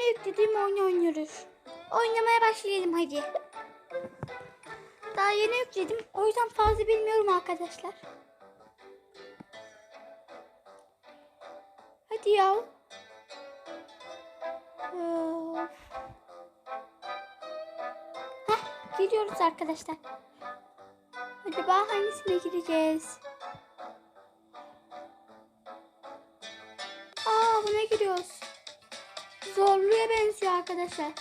yeni yüklediğim oyunu oynuyoruz. Oynamaya başlayalım hadi. Daha yeni yükledim. O yüzden fazla bilmiyorum arkadaşlar. Hadi ya. Of. Heh, gidiyoruz arkadaşlar. Acaba hangisine gireceğiz? Aa buna giriyoruz. Zorluya benziyor arkadaşlar.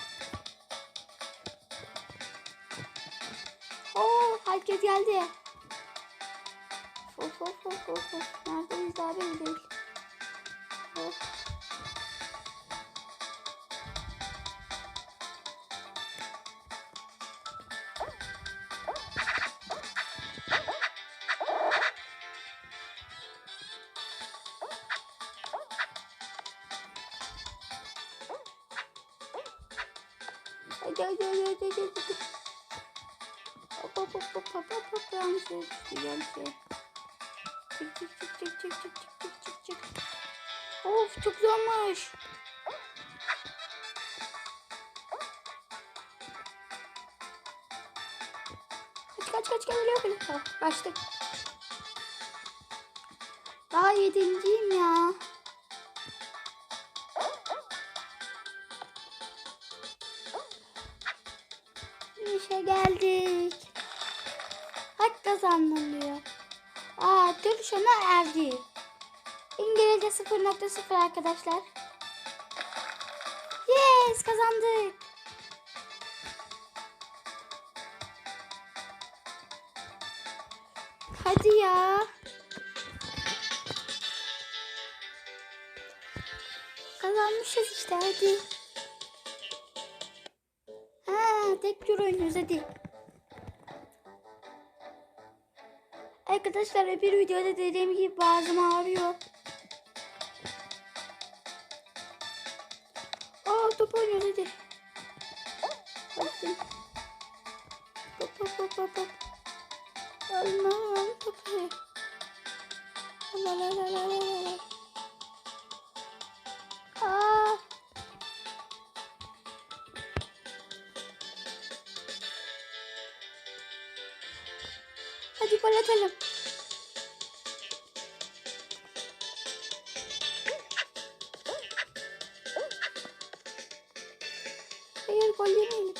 Oo herkes geldi. Of of of of of. Neredeyiz daha belli değil. Of. Hadi hadi hadi hadi. hadi. Hop hop hop hop hop hop hop yanlış yere düştü yanlış yere. Çık çık çık çık çık çık çık çık çık çık. Of çok zormuş. Kaç kaç kaç geliyor bile. Oh, kaçtık. Daha yedinciyim ya. Geldik. Hak kazandım diyor. Aa tüm sona erdi. İngilizce 0.0 arkadaşlar. Yes kazandık. Hadi ya. Kazanmışız işte hadi. Tek tur oynuyoruz hadi. Arkadaşlar bir videoda dediğim gibi boğazım ağrıyor. Aa top oynuyoruz hadi. Hadi. Hop hop hop hop. Allah'ım topu. La la la la Hadi gol atalım. Hayır gol yemeyelim.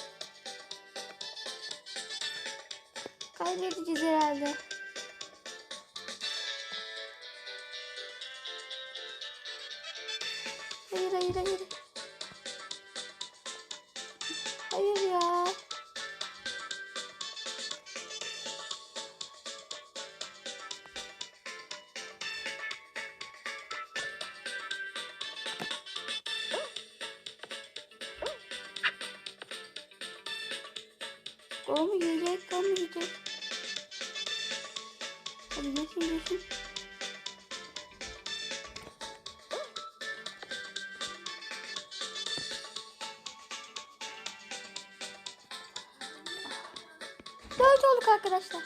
Kaybedeceğiz herhalde. Hayır hayır hayır. Mu yiyecek, mu yiyecek? Hadi yesin yesin. Dört olduk arkadaşlar.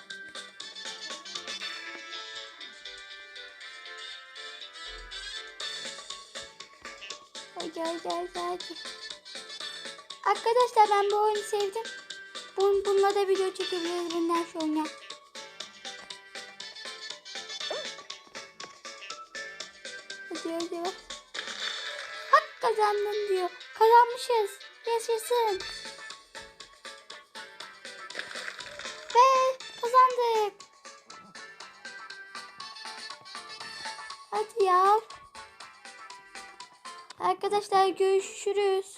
Hadi hadi hadi hadi. Arkadaşlar ben bu oyunu sevdim. Bun, bununla da video çekebiliriz bundan sonra. Hadi hadi bak. Hak kazandım diyor. Kazanmışız. Yaşasın. Ve kazandık. Hadi ya. Arkadaşlar görüşürüz.